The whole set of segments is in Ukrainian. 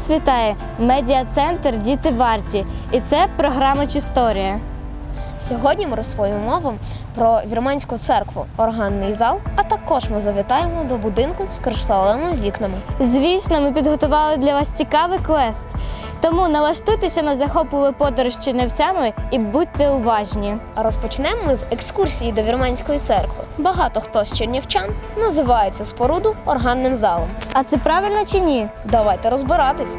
Вас вітає медіа-центр Діти варті. І це програма Чисторія. Сьогодні ми розповімо вам про вірменську церкву, органний зал, а також ми завітаємо до будинку з кришталевими вікнами. Звісно, ми підготували для вас цікавий квест. Тому налаштуйтеся на захопливу подорож чернівцями і будьте уважні. А розпочнемо ми з екскурсії до вірменської церкви. Багато хто з чернівчан називає цю споруду органним залом. А це правильно чи ні? Давайте розбиратись.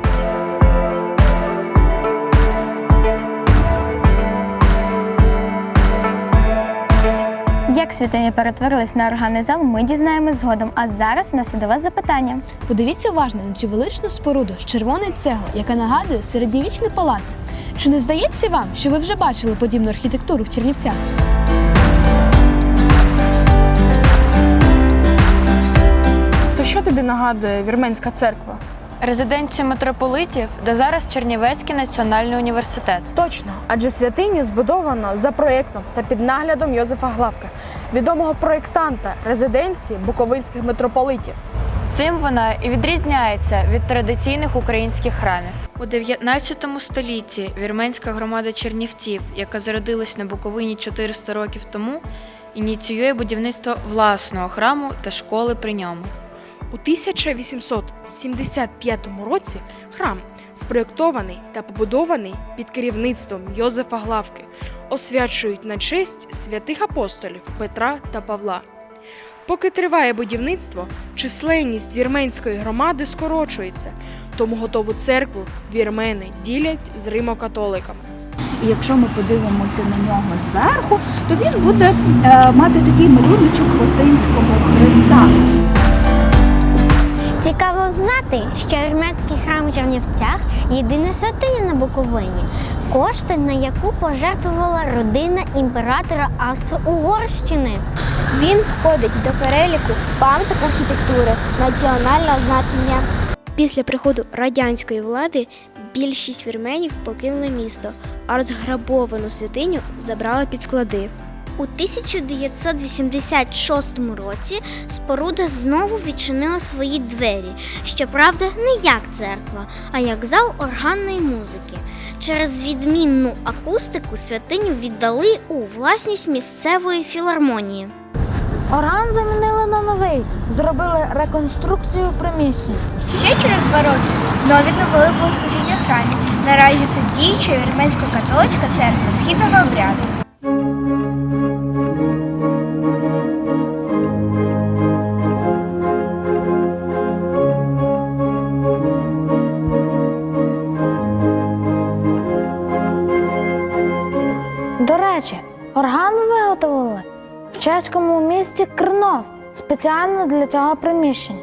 Як святиня перетворилась на органний зал, ми дізнаємось згодом. А зараз у до вас запитання. Подивіться уважно на цю величну споруду з червоної цегли, яка нагадує середньовічний палац. Чи не здається вам, що ви вже бачили подібну архітектуру в Чернівцях? То що тобі нагадує вірменська церква? Резиденцію митрополитів, де зараз Чернівецький національний університет. Точно, адже святиня збудовано за проєктом та під наглядом Йозефа Главка, відомого проєктанта резиденції буковинських митрополитів. Цим вона і відрізняється від традиційних українських храмів. У 19 столітті вірменська громада Чернівців, яка зародилась на Буковині 400 років тому, ініціює будівництво власного храму та школи при ньому. У 1875 році храм спроєктований та побудований під керівництвом Йозефа Главки, освячують на честь святих апостолів Петра та Павла. Поки триває будівництво, численність вірменської громади скорочується, тому готову церкву вірмени ділять з римокатоликами. Якщо ми подивимося на нього зверху, то він буде е, мати такий малюночок латинського Христа. Знати, що Вірменський храм Чернівцях єдина святиня на Буковині, кошти на яку пожертвувала родина імператора Австро-Угорщини. Він входить до переліку пам'яток архітектури національного значення. Після приходу радянської влади більшість вірменів покинули місто, а розграбовану святиню забрали під склади. У 1986 році споруда знову відчинила свої двері. Щоправда, не як церква, а як зал органної музики. Через відмінну акустику святиню віддали у власність місцевої філармонії. Орган замінили на новий, зробили реконструкцію приміщень. Ще через два роки знову відновили богослужіння храмів. Наразі це діюча вірменсько-католицька церква східного обряду. Спеціально для цього приміщення.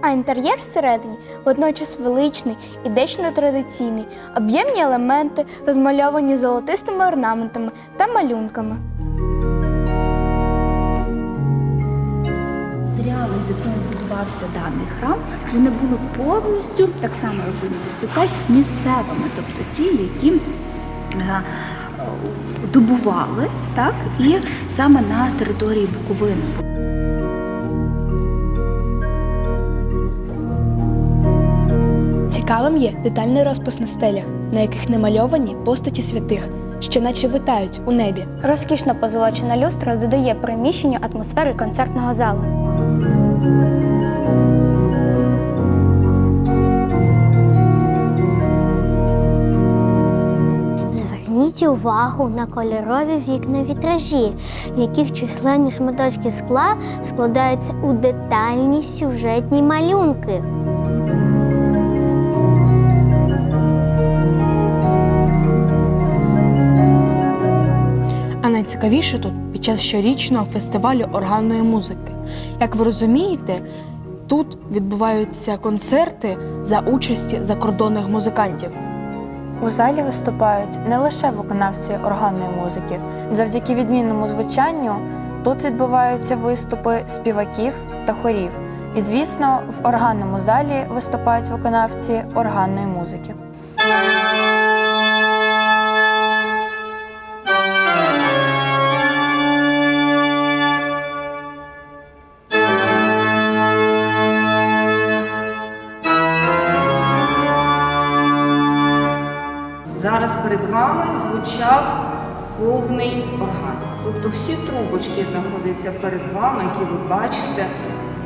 А інтер'єр всередині водночас величний і дещо нетрадиційний. Об'ємні елементи розмальовані золотистими орнаментами та малюнками. Матеріали, з якими будувався даний храм, вони були повністю, так само як будуть місцевими, тобто ті, які е, добували, так, і саме на території Буковини. Цікавим є детальний розпис на стелях, на яких намальовані постаті святих, що наче витають у небі. Розкішно позолочена люстра додає приміщенню атмосфери концертного залу. Зверніть увагу на кольорові вікна вітражі, в яких численні шматочки скла складаються у детальні сюжетні малюнки. Найцікавіше тут під час щорічного фестивалю органної музики. Як ви розумієте, тут відбуваються концерти за участі закордонних музикантів. У залі виступають не лише виконавці органної музики. Завдяки відмінному звучанню тут відбуваються виступи співаків та хорів. І, звісно, в органному залі виступають виконавці органної музики. Звучав повний орган. Тобто всі трубочки знаходяться перед вами, які ви бачите,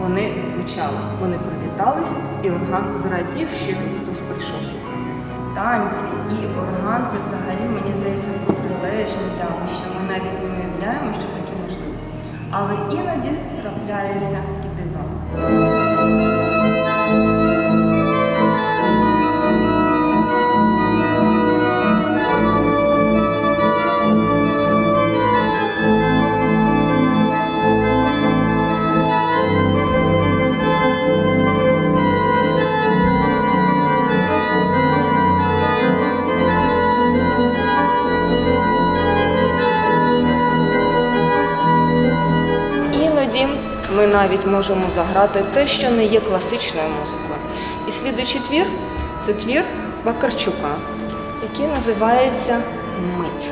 вони звучали. Вони привітались, і орган зрадів, що хтось прийшов слухати. Танці і орган це взагалі, мені здається, протилежні явища. Ми навіть не уявляємо, що таке можливо. Але іноді трапляються і дива. Навіть можемо заграти те, що не є класичною музикою. І слідуючий твір це твір Вакарчука, який називається Мить.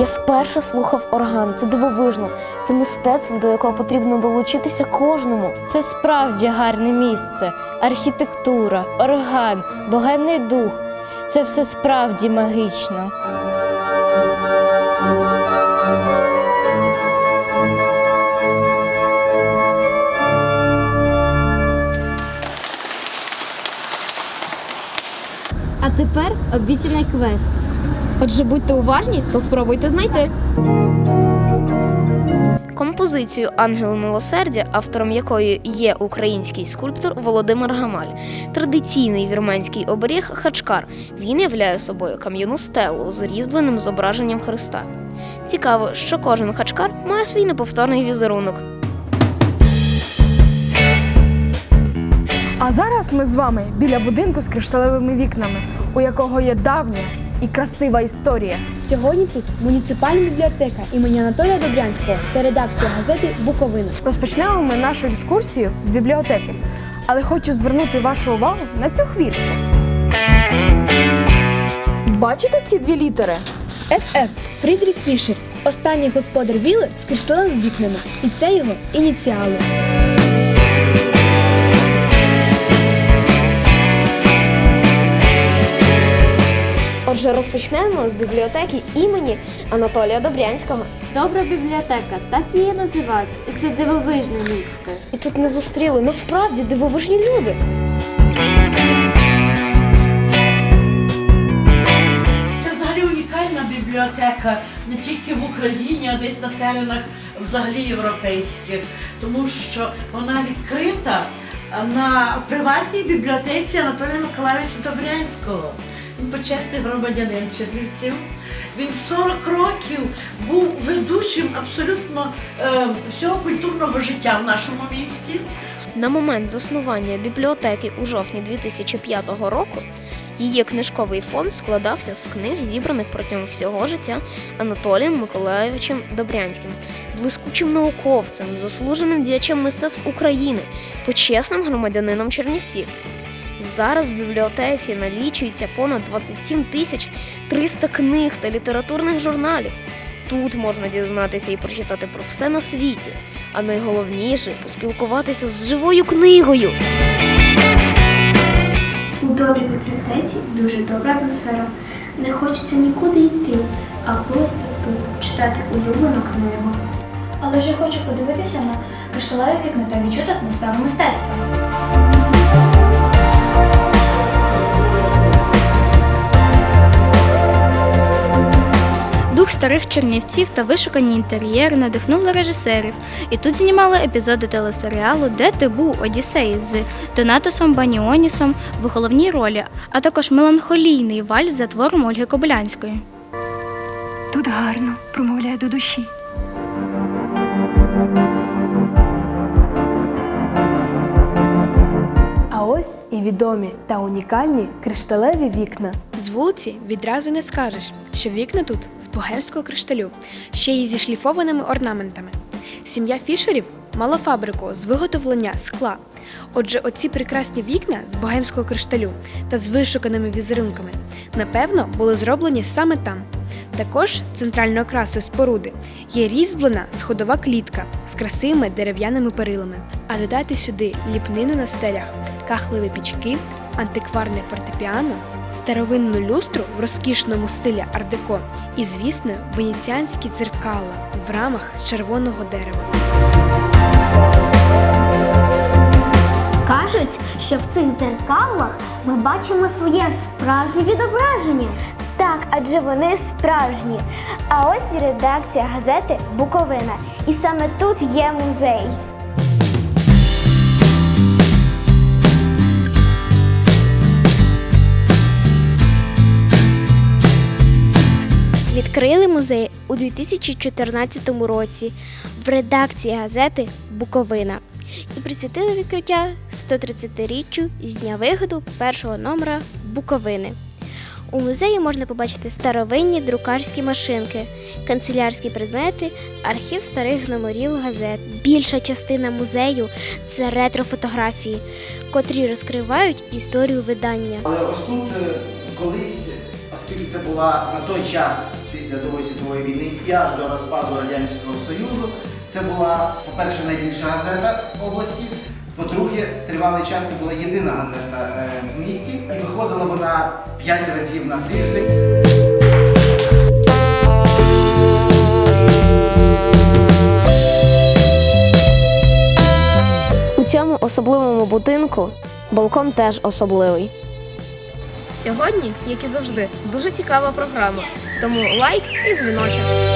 Я вперше слухав орган. Це дивовижно. Це мистецтво, до якого потрібно долучитися кожному. Це справді гарне місце, архітектура, орган, богемний дух. Це все справді магічно. А тепер обіцяний квест. Отже, будьте уважні та спробуйте знайти. Композицію Ангел милосердя, автором якої є український скульптор Володимир Гамаль, традиційний вірменський оберіг хачкар. Він являє собою кам'яну стелу з різьбленим зображенням Христа. Цікаво, що кожен хачкар має свій неповторний візерунок. А зараз ми з вами біля будинку з кришталевими вікнами, у якого є давня і красива історія. Сьогодні тут муніципальна бібліотека імені Анатолія Добрянського та редакція газети Буковина. Розпочнемо ми нашу екскурсію з бібліотеки, але хочу звернути вашу увагу на цю хвіртку. Бачите ці дві літери? ФФ Фрідріх Фішер, останній господар віли з кришталевими вікнами, і це його ініціали. Отже, розпочнемо з бібліотеки імені Анатолія Добрянського. Добра бібліотека, так її називають. І це дивовижне місце. І тут не зустріли насправді дивовижні люди. Це взагалі унікальна бібліотека не тільки в Україні, а десь на теренах взагалі європейських, тому що вона відкрита на приватній бібліотеці Анатолія Миколаївича Добрянського. Почесний громадянин Чернівців. Він 40 років був ведучим абсолютно е, всього культурного життя в нашому місті. На момент заснування бібліотеки у жовтні 2005 року її книжковий фонд складався з книг, зібраних протягом всього життя Анатолієм Миколайовичем Добрянським, блискучим науковцем, заслуженим діячем мистецтв України, почесним громадянином Чернівців. Зараз в бібліотеці налічується понад 27 тисяч 300 книг та літературних журналів. Тут можна дізнатися і прочитати про все на світі, а найголовніше поспілкуватися з живою книгою. У добрій бібліотеці дуже добра атмосфера. Не хочеться нікуди йти, а просто тут читати улюблену книгу. Але ж я хочу подивитися на кришталеві вікна та відчути атмосферу мистецтва. Старих чернівців та вишукані інтер'єри надихнули режисерів. І тут знімали епізоди телесеріалу Де ти був Одіссей з Донатосом Баніонісом в головній ролі, а також меланхолійний вальс за твором Ольги Кобилянської. Тут гарно, промовляє до душі. Відомі та унікальні кришталеві вікна. З вулиці відразу не скажеш, що вікна тут з богемського кришталю, ще й зі шліфованими орнаментами. Сім'я Фішерів мала фабрику з виготовлення скла. Отже, оці прекрасні вікна з богемського кришталю та з вишуканими візерунками, напевно, були зроблені саме там. Також центральною окрасою споруди є різьблена сходова клітка з красивими дерев'яними перилами. А додати сюди ліпнину на стелях, кахливі пічки, антикварне фортепіано, старовинну люстру в розкішному стилі ардеко і, звісно, венеціанські дзеркала в рамах з червоного дерева. Кажуть, що в цих дзеркалах ми бачимо своє справжнє відображення. Адже вони справжні. А ось редакція газети Буковина. І саме тут є музей. Відкрили музей у 2014 році в редакції газети Буковина і присвятили відкриття 130-річчю з дня виходу першого номера Буковини. У музеї можна побачити старовинні друкарські машинки, канцелярські предмети, архів старих номерів газет. Більша частина музею це ретрофотографії, котрі розкривають історію видання. Але ось тут е, колись, оскільки це була на той час після Другої світової війни і аж до розпаду Радянського Союзу, це була, по-перше, найбільша газета області. По-друге, тривалий час це була єдина газета е, в місті. І виходила вона 5 разів на тиждень. У цьому особливому будинку балкон теж особливий. Сьогодні, як і завжди, дуже цікава програма. Тому лайк і дзвіночок.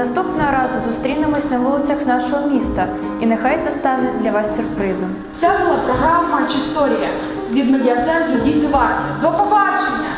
Наступного разу зустрінемось на вулицях нашого міста, і нехай це стане для вас сюрпризом. Це була програма «Чисторія» від медіа-центру Діти варті. До побачення!